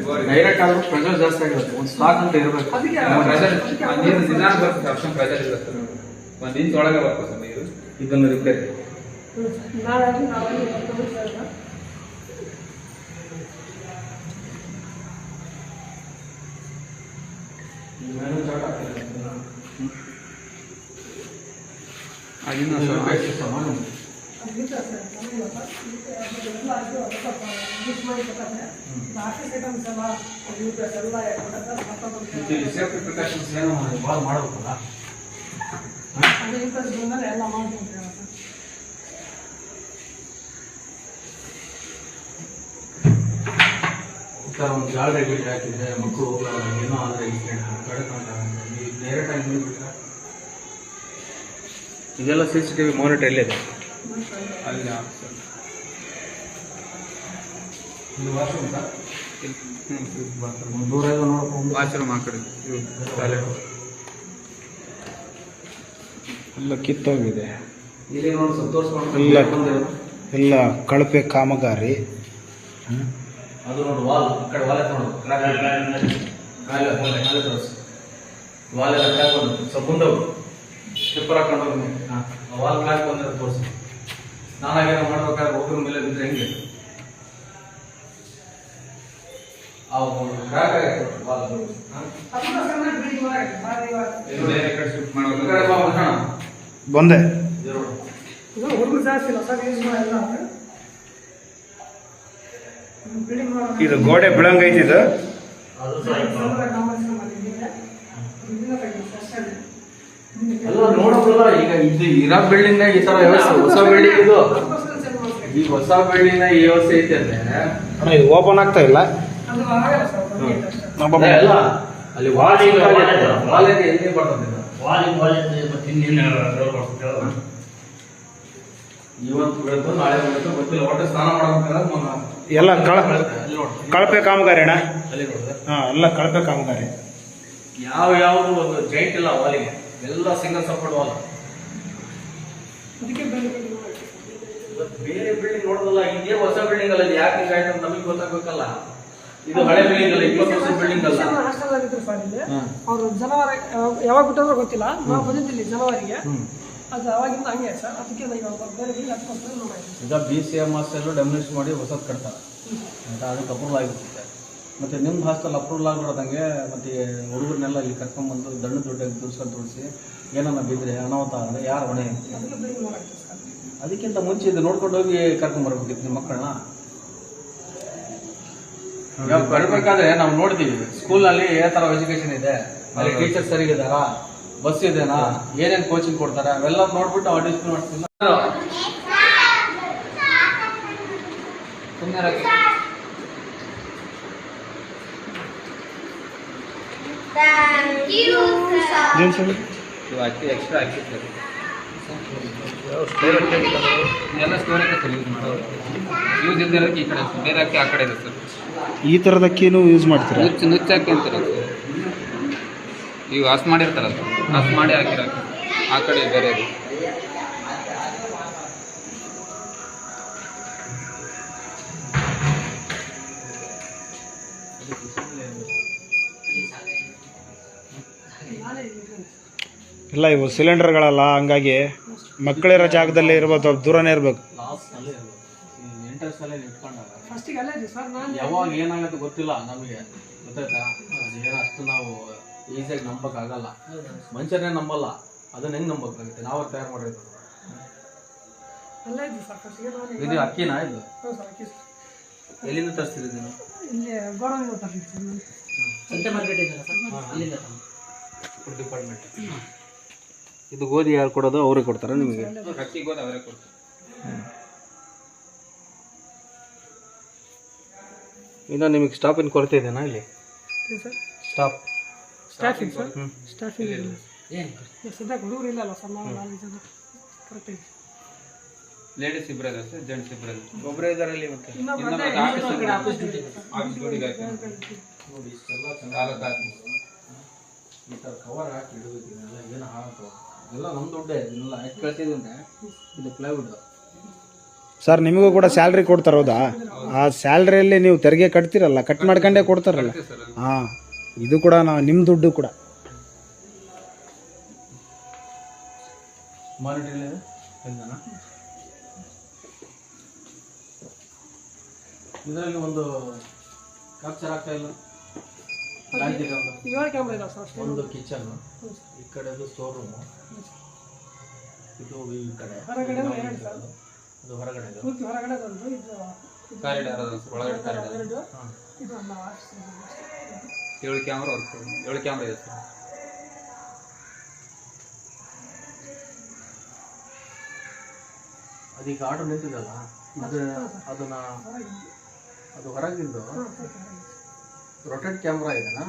[SPEAKER 6] ಬೋರ್ ಇದೆ.
[SPEAKER 5] ಡೈರೆಕ್ಟ್ ಆದ್ರೂ ಪ್ರೆಷರ್ ಜಾಸ್ತಿ ಆಗಿರುತ್ತೆ. ಒಂದು ಸ್ಟಾಕ್ ಅಂತ ಇರಬೇಕು.
[SPEAKER 4] ಅದಕ್ಕೆ
[SPEAKER 6] ನಮ್ಮ ಪ್ರೆಷರ್
[SPEAKER 4] ಅದಕ್ಕೆ
[SPEAKER 6] ಆ ನೀರು ದಿನ ಬರ್ತದೆ ಅಷ್ಟೊಂದು ಪ್ರೆಷರ್ ಇರುತ್ತೆ ಒಂದು ಇಂಚ್ ಒಳಗೆ ಬರ್ತದೆ ಸರ್ ನೀರು. ಇದನ್ನು ರಿಪೇರಿ
[SPEAKER 4] ನಾಳೆ ಆಗಲಿ ನಾಳೆ ಆಗಲಿ ಬರ್ಕೊಂಡು ಹೇಳ್ದೆ.
[SPEAKER 5] ಮೆನು ಚಾರ್ಟ್ ಹಾಕಿಲ್ಲ
[SPEAKER 6] ಅದನ್ನ ಸರ್
[SPEAKER 4] ಅದಕ್ಕೆ ಸರ್, ನಮ್ಗೆ ಸರ್, ಇದಕ್ಕೆ ಅದೆಲ್ಲ ಆಯ್ತು, ಅದಕ್ಕೆ ಸ್ವಲ್ಪ ಮಿಕ್ಸ್ ಮಾಡಿ ಕೊಟ್ಟಾರೆ. ಆಫೀಸ್ ಐಟಮ್ಸ್ ಎಲ್ಲ ಯು ಪಿ ಎಸ್ ಎಲ್ಲ ಕೊಟ್ಟಾರೆ,
[SPEAKER 5] ಸೇಫ್ಟಿ ಪ್ರಿಕಾಷನ್ಸ್ ಏನು ಭಾಳ ಮಾಡ್ಬೇಕಲ್ಲ
[SPEAKER 4] ಎಲ್ಲ
[SPEAKER 5] ಒಂದು ಮಕ್ಕಳು ಏನೋ ಆದರೆ
[SPEAKER 3] ಇದೆಲ್ಲ ಸಿ ಸಿ ಟಿವಿ ಮಾನಿಟರ್ ಎಲ್ಲಿದೆ
[SPEAKER 6] ಅಲ್ಲಿ
[SPEAKER 5] ದೂರ ಎಲ್ಲ ನೋಡ್ಕೊಂಡು
[SPEAKER 6] ವಾಶ್ರೂಮ್ ಆ ಕಡೆ ಇವು ಟಾಯ್ಲೆಟ್
[SPEAKER 3] ಎಲ್ಲ ಕಿತ್ತೋಗಿದೆ
[SPEAKER 5] ಇಲ್ಲಿ ನೋಡಿ ಸ್ವಲ್ಪ ತೋರಿಸ್ಕೊಂಡು
[SPEAKER 3] ಇಲ್ಲ.
[SPEAKER 5] ಬಂದಿರೋದು.
[SPEAKER 3] ಎಲ್ಲ ಕಳಪೆ ಕಾಮಗಾರಿ
[SPEAKER 5] ಅದು ನೋಡು ವಾಲ್ ಆ ಕಡೆ ವಾಲ್ ನೋಡು ವಾಲ್ ಎಲ್ಲ ಕ್ರಾಕ್ ಬಂದು ಸ್ವಲ್ಪ ಮುಂದೆ ಹೋಗು. ಸ್ಲಿಪ್ಪರ್ ಹಾಕೊಂಡು ಹೋಗಿ ನೀವು. ವಾಲ್ ಕ್ರಾಕ್ ಬಂದ್ರೆ ತೋರಿಸಿ. ಸ್ನಾನ ಮಾಡ್ಬೇಕಾದ್ರೆ ಒಬ್ಬರ ಮೇಲೆ ಬಿದ್ದರೆ ಹೆಂಗೆ?
[SPEAKER 3] ಬಂದೆ.
[SPEAKER 5] ಇದು
[SPEAKER 4] ಇದು ಹುಡುಗರು ಜಾಸ್ತಿ ಇಲ್ಲ ಯೂಸ್ ಮಾಡಿಲ್ಲ
[SPEAKER 3] ಇದು ಗೋಡೆ ಬೀಳಂಗೈತಿ ಇದು.
[SPEAKER 5] ಅಲ್ಲ ನೋಡೋದಲ್ಲ ಈಗ ಇದು ಇರೋ ಬಿಲ್ಡಿಂಗ್ ಈ ತರ ವ್ಯವಸ್ಥೆ ಹೊಸ ಬಿಲ್ಡಿಂಗ್ ಇದು. ಈ ಹೊಸ ಬಿಲ್ಡಿಂಗ್ ಈ ವ್ಯವಸ್ಥೆ ಐತೆ ಅಂದ್ರೆ.
[SPEAKER 3] ಅಣ್ಣ ಇದು ಓಪನ್ ಆಗ್ತಾ ಇಲ್ಲ.
[SPEAKER 5] ಅಲ್ಲ ಅಲ್ಲಿ ವಾಲ್
[SPEAKER 7] ವಾಲ್
[SPEAKER 5] ಎಲ್ಲಿ ಬರ್ತದೆ ಇದು?
[SPEAKER 7] ವಾಲಿ ವಾಲಿ ಮತ್ತೆ ಇನ್ನೇನು ಹೇಳ್ಕೊಡ್ತೀವಿ
[SPEAKER 5] ಇವತ್ತು ನಾಳೆ ಗೊತ್ತಿಲ್ಲ ಒಟ್ಟು ಸ್ನಾನ ಮಾಡ್ಬೇಕಾದ್ರೆ
[SPEAKER 3] ಎಲ್ಲ
[SPEAKER 5] ಅಲ್ಲಿ
[SPEAKER 3] ಕಳಪೆ ಕಾಮಗಾರಿ ಅಣ್ಣ.
[SPEAKER 5] ಅಲ್ಲಿ
[SPEAKER 3] ಹಾಂ ಎಲ್ಲ ಕಳಪೆ ಕಾಮಗಾರಿ.
[SPEAKER 5] ಯಾವ ಯಾವುದು ಒಂದು ಜೈಂಟ್ ಇಲ್ಲ ವಾಲಿಗೆ ಎಲ್ಲ ಸಿಂಗಲ್ ಸಪೋರ್ಟ್ ವಾಲ್
[SPEAKER 4] ಅದಕ್ಕೆ ಬೇರೆ
[SPEAKER 5] ಬೇರೆ ಬಿಲ್ಡಿಂಗ್ ನೋಡೋದಲ್ಲ ಇದೇ ಹೊಸ ಬಿಲ್ಡಿಂಗ್ ಅಲ್ಲ ಯಾಕೆ ಜಾಯಿಂಟ್ ಅಂತ ನಮಗೆ ಗೊತ್ತಾಗಬೇಕಲ್ಲ. ಇದು ಹಳೆ ಬಿಲ್ಡಿಂಗ್ ಅಲ್ಲ ಇಪ್ಪತ್ತು ವರ್ಷದ ಬಿಲ್ಡಿಂಗ್ ಅಲ್ಲ.
[SPEAKER 4] ಶಿಕ್ಷಣ ಹಾಸ್ಟೆಲ್ ಇದ್ರು ಸರ್ ಇಲ್ಲಿ ಅವರು ಜನವರಿ ಯಾವಾಗ- ಬಿಟ್ಟಂದ್ರೆ ಗೊತ್ತಿಲ್ಲ. ನಾವು ಬಂದಿದ್ದಿಲ್ಲ ಜನವರಿಗೆ. ಅದು ಅವಾಗಿಂದ ಹಂಗೆ ಸರ್ ಅದಕ್ಕೆ ನಾವು ಬೇರೆ ಬಿಲ್ಡಿಂಗ್ ಹತ್ಕೊಂಡು
[SPEAKER 5] ಈಗ B C M hostel demolish ಮಾಡಿ ಹೊಸದು ಕಟ್ತಾರೆ. ಅಂತ ಅದಕ್ಕೆ ಅಪ್ರೂವ್ ಆಗಿಬಿಡುತ್ತೆ ಮತ್ತು ನಿಮ್ಮ ಹಾಸ್ಟೆಲ್ ಅಪ್ರೂವಲ್ ಆಗಿರೋದಂಗೆ ಮತ್ತೆ ಹುಡುಗರನ್ನೆಲ್ಲ ಇಲ್ಲಿ ಕರ್ಕೊಂಡ್ಬಂದು ದಣ್ಣ ದೊಡ್ಡ ದುಡ್ಸ್ಕೊಂಡು ತೋರಿಸಿ ಏನನ್ನ ಬಿದ್ದರೆ ಅನಾಹುತ ಆದರೆ ಯಾರು ಹೊಣೆ? ಅದಕ್ಕಿಂತ ಮುಂಚೆ ಇದು ನೋಡ್ಕೊಂಡು ಹೋಗಿ ಕರ್ಕೊಂಡ್ಬರ್ಬೇಕಿತ್ತು ನಿಮ್ಮ ಮಕ್ಕಳನ್ನ. ಇವಾಗ ಬರ್ಬೇಕಾದ್ರೆ ನಾವು ನೋಡ್ತೀವಿ ಸ್ಕೂಲಲ್ಲಿ ಯಾವ ತರ ಎಜುಕೇಶನ್ ಇದೆ ಅಲ್ಲಿ ಟೀಚರ್ ಸರಿಗಿದಾರಾ ಬಸ್ ಇದೆನಾ? ಏನೇನು ಕೋಚಿಂಗ್ ಕೊಡ್ತಾರೆ? ಅವೆಲ್ಲ ನೋಡ್ಬಿಟ್ಟು ನಾವು ಡಿಸ್ಪ್ಲೇ ಮಾಡ್ತೀವಿ.
[SPEAKER 6] ಸುಮ್ಮನೆ
[SPEAKER 3] ಏನು ಸರ್?
[SPEAKER 6] ಇವು ಅಕ್ಕಿ ಎಕ್ಸ್ಟ್ರಾ ಅಕ್ಕಿ ಸರ್. ಎಲ್ಲ ಸ್ಟೋರೇಜ್ ಸರ್ ಯೂಸ್ ಈ ಕಡೆ. ಬೇರೆ ಅಕ್ಕಿ ಆ ಕಡೆ ಇದೆ ಸರ್.
[SPEAKER 3] ಈ ಥರದ ಅಕ್ಕಿನೂ ಯೂಸ್ ಮಾಡ್ತೀರಾ?
[SPEAKER 6] ನುಚ್ಚು ನುಚ್ಚಾಕಿ ಅಂತಾರೆ ಸರ್. ಇವು ಹಸ್ ಮಾಡಿರ್ತಾರಲ್ಲ ಹಸ್ ಮಾಡಿ ಹಾಕಿರೋ ಅಕ್ಕಿ. ಆ ಕಡೆ ಬೇರೆ ಇದೆ.
[SPEAKER 3] ಇಲ್ಲ ಇವು ಸಿಲಿಂಡರ್ಗಳಲ್ಲ ಹಂಗಾಗಿ ಮಕ್ಕಳಿರೋ ಜಾಗದಲ್ಲಿ ಇರ್ಬೋದು ದೂರನೇ ಇರ್ಬೇಕು.
[SPEAKER 5] ಯಾವಾಗ ಏನಾಗುತ್ತೆ ಗೊತ್ತಿಲ್ಲ ನಮಗೆ. ಗೊತ್ತಾಯ್ತಾ? ಅದು ಏನೋ ಅಷ್ಟು ನಾವು ಈಸಿಯಾಗಿ ನಂಬಕ್ಕಾಗಲ್ಲ. ಮನುಷ್ಯನೇ ನಂಬಲ್ಲ. ಅದನ್ನ ಹೆಂಗ್ ನಂಬಕ್ಕಾಗುತ್ತೆ ನಾವು ತಯಾರು ಮಾಡಿರೋದು. ಇದು ಅಕ್ಕಿನಾ ಇದು. ಎಲ್ಲಿಂದ ತರಿಸ್ತೀರಿ ಇದನ್ನು?
[SPEAKER 4] ಇಲ್ಲಿ ಗೋಡೌನಿಂದ ತರ್ತೀವಿ ಸರ್. ನಾನು.
[SPEAKER 7] ಸಂತೆ ಮಾರ್ಕೆಟ್ ಇದೆಯಲ್ಲ ಸರ್? ಅಲ್ಲಿಂದ.
[SPEAKER 5] ಡಿಪಾರ್ಟ್ಮೆಂಟ್ ಇದು ಗೋಧಿ ಯಾರು ಕೊಡೋದು ಅವರೇ ಕೊಡ್ತಾರೆ ನಿಮಗೆ?
[SPEAKER 6] ಅವರೇ ಕೊಡ್ತಾರೆ.
[SPEAKER 5] ಇನ್ನು ನಿಮಗೆ ಸ್ಟಾಪಿನ ಕೊರತೆ ಇದೆನಾ ಇಲ್ಲಿ?
[SPEAKER 4] Sir?
[SPEAKER 5] Staff
[SPEAKER 4] staffing sir? Staffing ಇಲ್ಲ.
[SPEAKER 7] ಏನು
[SPEAKER 4] ಸದ್ಯಕ್ಕೆ ಹುಡುಗರು ಇಲ್ಲಲ್ಲ ಸರ್ ನಾವು ನಾಲ್ಕು ಜನ ಕರೆಕ್ಟ್ ಐತಿ
[SPEAKER 6] ಲೇಡೀಸ್ ಇಬ್ಬರು ಅದ ಸರ್ ಜೆಂಟ್ಸ್ ಇಬ್ಬರೇ
[SPEAKER 5] ಒಬ್ಬರೇ ಇದಾರಲ್ಲಿ ಮತ್ತೆ?
[SPEAKER 4] ಇನ್ನೊಬ್ರು
[SPEAKER 6] ಇನ್ನೊಬ್ರು ಆಫೀಸ್ ಕಡೆ
[SPEAKER 4] ಆಫೀಸ್
[SPEAKER 6] ಆಫೀಸ್
[SPEAKER 4] ಡ್ಯೂಟಿ.
[SPEAKER 6] ಆಫೀಸ್ ಡ್ಯೂಟಿಗೆ ಹಾಕಿ
[SPEAKER 5] ನೋಡಿ ಇಷ್ಟೆಲ್ಲ
[SPEAKER 6] ತಾಲೂಕು ಆಫೀಸ್
[SPEAKER 5] ಈ ಥರ ಕವರ್ ಹಾಕಿ ಇಡಬೇಕು ಏನು ಹಾಕೋ ಎಲ್ಲ ನಮ್ಮ ದುಡ್ಡೇ ಇದನ್ನೆಲ್ಲ ಯಾಕೆ ಕೇಳ್ತಿದ್ದೆ ಅಂದ್ರೆ ಇದು ಪ್ಲೈವುಡ್
[SPEAKER 3] ಸರ್ ನಿಮಗೂ ಕೂಡ ಸ್ಯಾಲ್ರಿ ಕೊಡ್ತಾರ ಹೌದಾ? ಆ ಸ್ಯಾಲ್ರಿಯಲ್ಲಿ ನೀವು ತೆರಿಗೆ ಕಟ್ತೀರಲ್ಲ ಕಟ್ ಮಾಡ್ಕೊಂಡೇ ಕೊಡ್ತಾರಲ್ಲ. ಹಾ ಇದು ಕೂಡ ನಾವು ನಿಮ್ಮ ದುಡ್ಡು ಕೂಡ.
[SPEAKER 5] ಇದರಲ್ಲಿ ಒಂದು ಕ್ಯಾಪ್ಚರ್ ಆಗ್ತಾ ಇಲ್ಲ.
[SPEAKER 4] ಏಳು ಕ್ಯಾಮ್ರಾ ಇದಾವೆ ಸರ್ ಅಷ್ಟೇ
[SPEAKER 5] ಒಂದು ಕಿಚನ್ ಈ ಕಡೆದು ಇದು ಈ ಕಡೆ.
[SPEAKER 4] ಹೊರಗಡೆ
[SPEAKER 5] ಇದು
[SPEAKER 4] ಎರಡು ಸರ್.
[SPEAKER 5] ಇದು ಹೊರಗಡೆ ಇದು
[SPEAKER 4] ಪೂರ್ತಿ ಹೊರಗಡೆ ಬಂದು ಇದು
[SPEAKER 6] ಕಾರಿಡಾರ್ ಅದ ಒಳಗಡೆ ಕಾರಿಡಾರ್
[SPEAKER 4] ಎರಡು. ಇದು ನಮ್ಮ ಆಫೀಸ್
[SPEAKER 6] ಏಳು ಕ್ಯಾಮ್ರಾ ವರ್ಕ್ ಏಳು ಕ್ಯಾಮ್ರಾ ಇದೆ ಸರ್.
[SPEAKER 5] ಅದೀಗ ಆರ್ಡರ್ ನಿಂತಿದಲ್ಲ? ಅದು ಅದನ್ನ ಅದು ಹೊರಗಿಂದು ರೊಟೇಟ್ ಕ್ಯಾಮ್ರಾ ಇದೆನಾ?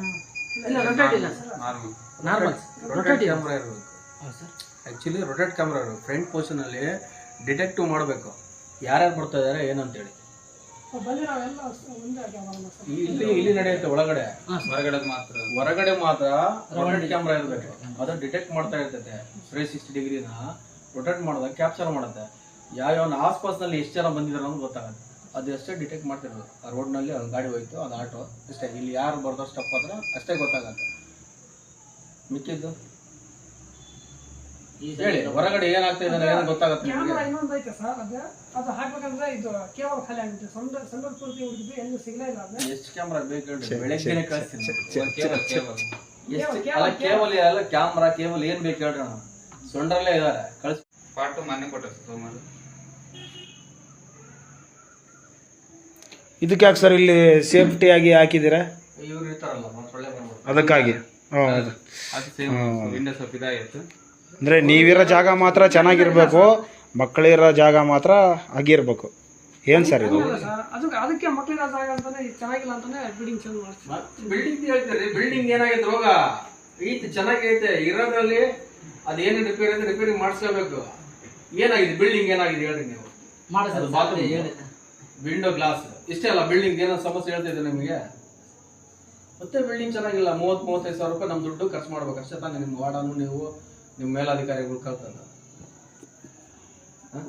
[SPEAKER 7] ಇಲ್ಲ ರೊಟೇಟ್ ಇಲ್ಲ. Sir
[SPEAKER 6] normal
[SPEAKER 7] normal
[SPEAKER 5] rotate camera ಇರಬೇಕು.
[SPEAKER 7] Front sir.
[SPEAKER 5] Actually rotate camera ಇರಬೇಕು. ಫ್ರಂಟ್ ಪೋರ್ಷನಲ್ಲಿ ಡಿಟೆಕ್ಟಿವ್ ಮಾಡಬೇಕು. ಯಾರ್ಯಾರು ಬರ್ತಾ ಇದ್ದಾರೆ
[SPEAKER 4] ಒಂದೇ ಕ್ಯಾಮ್ರಾ
[SPEAKER 5] ಇಲ್ಲಿ ಇಲ್ಲಿ ನಡೆಯುತ್ತೆ ಒಳಗಡೆ.
[SPEAKER 6] ಹೊರಗಡೆ ಮಾತ್ರ.
[SPEAKER 5] ಹೊರಗಡೆ ಮಾತ್ರ ರೊಟೇಟ್ ಕ್ಯಾಮ್ರಾ ಇರಬೇಕು. ಅದು ಡಿಟೆಕ್ಟ್ ಮಾಡ್ತಾ ಇರ್ತೈತೆ. ತ್ರೀ ಸಿಕ್ಸ್ಟಿ ಡಿಗ್ರಿನ ರೊಟೇಟ್ ಮಾಡಿದಾಗ ಕ್ಯಾಪ್ಚರ್ ಮಾಡುತ್ತೆ. ಯಾವ್ಯಾವ ಆಸ್ಪಾಸ್ನಲ್ಲಿ ಎಷ್ಟು ಜನ ಬಂದಿದ್ದಾರೆ ಅನ್ನೋದು ಗೊತ್ತಾಗುತ್ತೆ. ಅದು ಅಷ್ಟೇ ಡಿಟೆಕ್ಟ್ ಮಾಡ್ತಿರ್ಬೇಕು ಆ ರೋಡ್ನಲ್ಲಿ ಒಂದು ಗಾಡಿ ಹೋಯ್ತು ಅದು ಆಟೋ ಅಷ್ಟೇ. ಇಲ್ಲಿ ಯಾರು ಬರ್ದೋ ಸ್ಟಪ್ ಹತ್ರ ಅಷ್ಟೇ ಗೊತ್ತಾಗತ್ತೆ. ಮಿಕ್ಕಿದ್ದು? ಹೇಳಿ ಹೊರಗಡೆ ಏನಾಗ್ತಾ ಇದೆ ಏನು ಗೊತ್ತಾಗುತ್ತೆ
[SPEAKER 4] ಕ್ಯಾಮ್ರಾ ಇನ್ನೊಂದು ಐತೆ ಸರ್ ಅದು. ಅದು ಹಾಕ್ಬೇಕಂದ್ರೆ ಇದು ಕೇವಲ ಖಾಲಿ ಆಗುತ್ತೆ ಸಂಡ ಸಂಡಲ್ ಪೂರ್ತಿ ಹುಡುಗಿದ್ವಿ ಎಲ್ಲೂ ಸಿಗಲೇ ಇಲ್ಲ ಅದು.
[SPEAKER 5] ಎಷ್ಟು ಕ್ಯಾಮ್ರಾ ಬೇಕು ಹೇಳಿ ಬೆಳಗ್ಗೆನೆ ಕಳಿಸ್ತೀನಿ
[SPEAKER 6] ಕೇವಲ
[SPEAKER 5] ಅಲ್ಲ ಎಲ್ಲ ಕ್ಯಾಮ್ರಾ ಕೇವಲ ಏನ್ ಬೇಕು ಹೇಳ್ರಿ ನಾವು ಸೊಂಡ್ರಲ್ಲೇ ಇದಾರೆ. ಕಳ್ಸಿ.
[SPEAKER 6] ಪಾಟು ಮಾನ್ಯ ಕೊಟ್ಟರು ಸರ್
[SPEAKER 3] ಇದಕ್ಕೆ ಯಾಕೆ ಸರ್ ಇಲ್ಲಿ ಸೇಫ್ಟಿಯಾಗಿ ಹಾಕಿದ್ದೀರಾ?
[SPEAKER 5] ಇವ್ರು ಇರ್ತಾರಲ್ಲ ಮತ್ತೆ ಸೊಳ್ಳೆ ಬಂದ್ಬಿಡ್ತಾರೆ
[SPEAKER 3] ಅದಕ್ಕಾಗಿ. ಹೌದು
[SPEAKER 6] ಅದು ಸೇಮ್ ವಿಂಡೋ ಸ್ವಲ್ಪ ಇದಾಗಿತ್ತು.
[SPEAKER 3] ಅಂದರೆ ನೀವಿರೋ ಜಾಗ ಮಾತ್ರ ಚೆನ್ನಾಗಿರ್ಬೇಕು ಮಕ್ಕಳಿರೋ ಜಾಗ ಮಾತ್ರ ಆಗಿರ್ಬೇಕು. ಏನು ಸರ್ ಇದು?
[SPEAKER 4] ಸರ್ ಅದಕ್ಕೆ ಅದಕ್ಕೆ ಮಕ್ಕಳಿರೋ ಜಾಗ ಅಂತಾನೆ ಇದು ಚೆನ್ನಾಗಿಲ್ಲ ಅಂತಾನೆ ಬಿಲ್ಡಿಂಗ್ ಚೇಂಜ್ ಮಾಡ್ತೀವಿ
[SPEAKER 5] ಬಿಲ್ಡಿಂಗ್ ಹೇಳ್ತೀರಿ ಬಿಲ್ಡಿಂಗ್ ಏನಾಗೈತೆ ರೋಗ ಐತಿ ಚೆನ್ನಾಗೈತೆ ಇರೋದ್ರಲ್ಲಿ ಅದೇನು ರಿಪೇರಿ ಅಂದ್ರೆ ರಿಪೇರಿ ಮಾಡಿಸ್ಕೋಬೇಕು ಏನಾಗಿದೆ ಬಿಲ್ಡಿಂಗ್ ಏನಾಗಿದೆ ಹೇಳ್ರಿ ನೀವು. ಅದು
[SPEAKER 7] ಮಾಡಿಸೋದು
[SPEAKER 5] ಬಾತ್ರೂಮ್ ವಿಂಡೋ ಗ್ಲಾಸ್ ಇಷ್ಟೇ ಅಲ್ಲ ಬಿಲ್ಡಿಂಗ್ ಏನೋ ಸಮಸ್ಯೆ ಹೇಳ್ತಿದ್ದೆ ನಿಮಗೆ? ಮತ್ತೆ ಬಿಲ್ಡಿಂಗ್ ಚೆನ್ನಾಗಿಲ್ಲ ಮೂವತ್ತು ಮೂವತ್ತೈದು ಸಾವಿರ ರೂಪಾಯಿ ನಮ್ಮ ದುಡ್ಡು ಖರ್ಚು ಮಾಡ್ಬೇಕು ಅಷ್ಟೇ ತಾನೇ ನಿಮ್ಮ ವಾರ್ಡನ್ನು ನೀವು ನಿಮ್ಮ ಮೇಲಾಧಿಕಾರಿಗಳು ಕಲ್ತಲ್ಲ ಹ?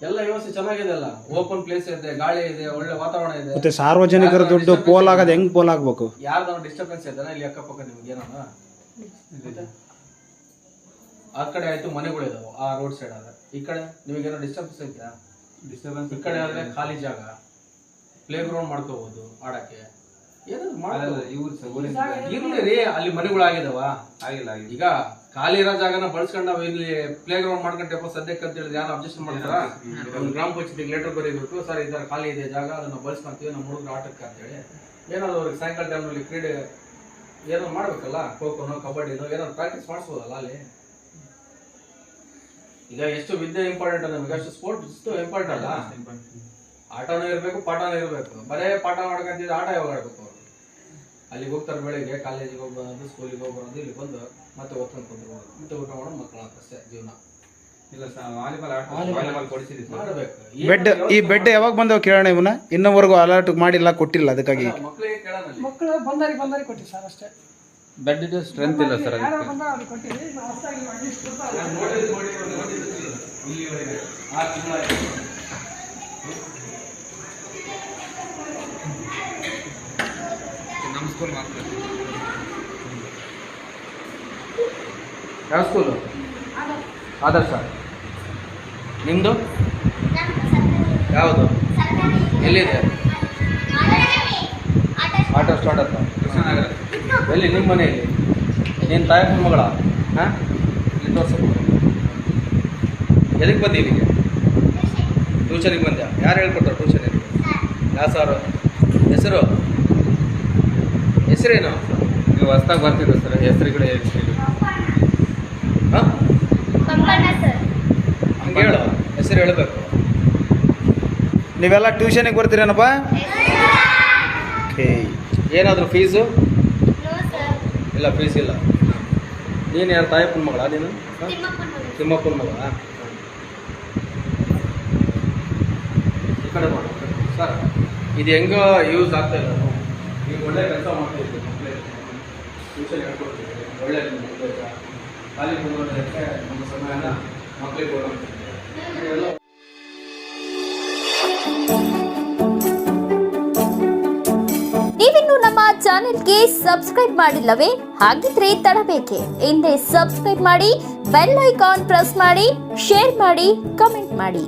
[SPEAKER 5] ಎಲ್ಲ ವ್ಯವಸ್ಥೆ ಚೆನ್ನಾಗಿದೆ ಅಲ್ಲ? ಓಪನ್ ಪ್ಲೇಸ್ ಇದೆ ಗಾಳಿ ಇದೆ ಒಳ್ಳೆ ವಾತಾವರಣ ಇದೆ.
[SPEAKER 3] ಮತ್ತೆ ಸಾರ್ವಜನಿಕರ ದುಡ್ಡು ಪೋಲ್ ಆಗೋದು ಹೆಂಗ್ ಪೋಲ್ ಆಗ್ಬೇಕು?
[SPEAKER 5] ಯಾರ್ದಾದ್ರು ಡಿಸ್ಟರ್ಬೆನ್ಸ್ ಇದೆನಾ ಇಲ್ಲಿ ಅಕ್ಕಪಕ್ಕ ನಿಮ್ಗೆ ಏನದ ಆ ಕಡೆ ಆಯ್ತು ಮನೆಗಳಿದಾವೆ ಆ ರೋಡ್ ಸೈಡ್ ಆದ್ರೆ. ಈ ಕಡೆ ನಿಮಗೇನೋ ಡಿಸ್ಟರ್ಬೆನ್ಸ್ ಇದೆಯಾ?
[SPEAKER 6] ಡಿಸ್ಟರ್ಬೆನ್ಸ್
[SPEAKER 5] ಈ ಕಡೆ ಆದ್ರೆ ಖಾಲಿ ಜಾಗ. ಪ್ಲೇ ಗ್ರೌಂಡ್ ಮಾಡ್ಕೋಬಹುದು ಆಡಕ್ಕೆ ಇರ್ಲಿ ರೀ ಅಲ್ಲಿ ಮನೆಗಳಾಗಿದಾವ
[SPEAKER 6] ಆಗಿಲ್ಲ ಆಗಿಲ್ಲ.
[SPEAKER 5] ಈಗ ಖಾಲಿ ಇರೋ ಜಾಗನ ಬಳಸ್ಕೊಂಡು ನಾವು ಇಲ್ಲಿ ಪ್ಲೇ ಗ್ರೌಂಡ್ ಮಾಡ್ಕೊಂಡಪ್ಪ ಸದ್ಯಕ್ಕೆ ಅಂತ ಹೇಳಿದ್ರೆ ಯಾರು ಅಬ್ಜೆಕ್ಷನ್ ಮಾಡ್ತಾರ? ಒಂದು ಗ್ರಾಮ ಪಂಚಾಯತಿಗೆ ಲೆಟರ್ ಬರೀಬೇಕು ಸರ್ ಈ ತರ ಖಾಲಿ ಇದೆ ಜಾಗ ಅದನ್ನ ಬಳಸ್ಕೊಂತೀವಿ ನಮ್ಮ ಹುಡುಗರು ಆಟಕ್ಕೆ ಅಂತ ಹೇಳಿ ಏನಾದ್ರು ಅವ್ರಿಗೆ ಸಾಯಂಕಾಲ ಟೈಮ್ನಲ್ಲಿ ಕ್ರೀಡೆ ಏನೋ ಮಾಡ್ಬೇಕಲ್ಲ? ಖೋಖೋನೋ ಕಬಡ್ಡಿನೋ ಏನೋ ಪ್ರಾಕ್ಟೀಸ್ ಮಾಡಿಸ್ಬೋದಲ್ಲ ಅಲ್ಲಿ? ಈಗ ಎಷ್ಟು ವಿದ್ಯೆ ಇಂಪಾರ್ಟೆಂಟ್ ನಮಗೆ ಅಷ್ಟು ಸ್ಪೋರ್ಟ್ಸ್ ಇಂಪಾರ್ಟೆಂಟ್ ಅಲ್ಲ? ಆಟನೂ ಇರಬೇಕು ಪಾಠನೂ ಇರಬೇಕು. ಬರೇ ಪಾಠ ಮಾಡ್ಕೊಂತಿದ್ರೆ ಆಟ ಯಾವಾಗ ಆಡ್ಬೇಕು ಅವ್ರು? ಅಲ್ಲಿಗೆ ಹೋಗ್ತಾರೆ ಬೆಳಿಗ್ಗೆ ಕಾಲೇಜಿಗೆ ಹೋಗಿ ಬರೋದು ಸ್ಕೂಲಿಗೆ ಹೋಗಿ ಬರೋದು ಇಲ್ಲಿ ಬಂದು ಮತ್ತೆ ಓದ್ಕೊಂಡು ಕುಂತ್ಕೊಳ್ಳೋದು ಮತ್ತೆ ಊಟ ಮಾಡೋದು ಮಕ್ಕಳ ಅಷ್ಟೇ ಜೀವನ.
[SPEAKER 6] ಇಲ್ಲ ಸರ್ ವಾಲಿಬಾಲ್ ಆಟ ವಾಲಿಬಾಲ್ ಕೊಡಿಸಿದ್ವಿ ಸರ್.
[SPEAKER 5] ಮಾಡಬೇಕು.
[SPEAKER 3] ಬೆಡ್ ಈ ಬೆಡ್ ಯಾವಾಗ ಬಂದವು ಕೇಳೋಣ ಇವನ್ನ? ಇನ್ನೂವರೆಗೂ ಅಲರ್ಟ್ ಮಾಡಿಲ್ಲ ಕೊಟ್ಟಿಲ್ಲ ಅದಕ್ಕಾಗಿ.
[SPEAKER 5] ಮಕ್ಕಳಿಗೆ ಕೇಳೋಣ ಅಲ್ಲಿ.
[SPEAKER 4] ಮಕ್ಕಳು ಬಂದಾರಿ ಬಂದಾರಿ ಕೊಟ್ಟಿವಿ ಸರ್ ಅಷ್ಟೇ.
[SPEAKER 6] ಬೆಡ್ ಇದು ಸ್ಟ್ರೆಂತ್ ಇಲ್ಲ ಸರ್
[SPEAKER 4] ಯಾರು ಹೊಸದಾಗಿ
[SPEAKER 5] ಇಲ್ಲಿವರೆಗೆ. ಆರು ತಿಂಗಳಾಯ್ತು.
[SPEAKER 6] ಸ್ಕೂಲ್ ಮಾಡ್ತಾರೆ
[SPEAKER 5] ಯಾವ ಸ್ಕೂಲು ಆದರ್ಶ ನಿಮ್ಮದು ಯಾವುದು? ಎಲ್ಲಿದೆ? ಆಟೋ ಸ್ಟಾರ್ಟ್ ಅಂತ
[SPEAKER 6] ಕೃಷ್ಣನಗರ.
[SPEAKER 5] ಎಲ್ಲಿ? ನಿಮ್ಮ ಮನೆಯಲ್ಲಿ? ನಿನ್ನ ತಾಯಪ್ಪನ ಮಗಳ? ಹಾಂ? ಇಲ್ಲಿ ತೋರ್ಸು. ಎದಕ್ಕೆ ಬಂದಿ ಇಲ್ಲಿಗೆ? ಟ್ಯೂಷನಿಗೆ ಬಂದ್ಯಾ? ಯಾರು ಹೇಳ್ಕೊಡ್ತಾರೆ ಟ್ಯೂಷನಿಗೆ ಯಾವ ಸಾರು ಹೆಸರು? ಹೆಸರೇನು?
[SPEAKER 6] ನೀವು ಹೊಸ್ದಾಗಿ ಬರ್ತಿದ್ರು ಸರ್ ಹೆಸರುಗಳು
[SPEAKER 5] ಹಾಂ?
[SPEAKER 1] ಸರ್.
[SPEAKER 5] ಹಂಗೆ ಹೇಳು ಹೆಸರು ಹೇಳಬೇಕು.
[SPEAKER 3] ನೀವೆಲ್ಲ ಟ್ಯೂಷನಿಗೆ ಬರ್ತೀರೇನಪ್ಪ? ಓಕೆ
[SPEAKER 5] ಏನಾದರೂ ಫೀಸು
[SPEAKER 1] ನೋ ಸರ್.
[SPEAKER 5] ಇಲ್ಲ ಫೀಸ್ ಇಲ್ಲ. ನೀನು ಯಾರು ತಾಯಪ್ಪನ ಮಗಳ ನೀನು? ಹ? ತಿಮ್ಮಪ್ಪನ ಮಗ ಈ ಕಡೆ ಮಾಡ ಸರ್ ಇದು ಹೆಂಗೋ ಯೂಸ್ ಆಗ್ತಾ ಇಲ್ಲ ನೀವು ಒಳ್ಳೆ ಕೆಲಸ ಮಾಡ್ತಿದ್ದೀವಿ ಮಕ್ಕಳಿಗೆ ಟ್ಯೂಷನ್ ಹೇಳ್ಕೊಡ್ತೀವಿ ಒಳ್ಳೆ ಕೆಲಸ ಖಾಲಿ ಮುಂದುವರೆದಕ್ಕೆ ನಮ್ಮ ಸಮಯನ ಮಕ್ಕಳಿಗೆ ಕೊಡೋಣ
[SPEAKER 1] ನೀವಿನ್ನು ನಮ್ಮ ಚಾನೆಲ್ಗೆ ಸಬ್ಸ್ಕ್ರೈಬ್ ಮಾಡಿಲ್ಲವೇ? ಹಾಗಿದ್ರೆ ತಡಬೇಕೆ. ಹಿಂದೆ ಸಬ್ಸ್ಕ್ರೈಬ್ ಮಾಡಿ, ಬೆಲ್ ಐಕಾನ್ ಪ್ರೆಸ್ ಮಾಡಿ, ಶೇರ್ ಮಾಡಿ, ಕಮೆಂಟ್ ಮಾಡಿ.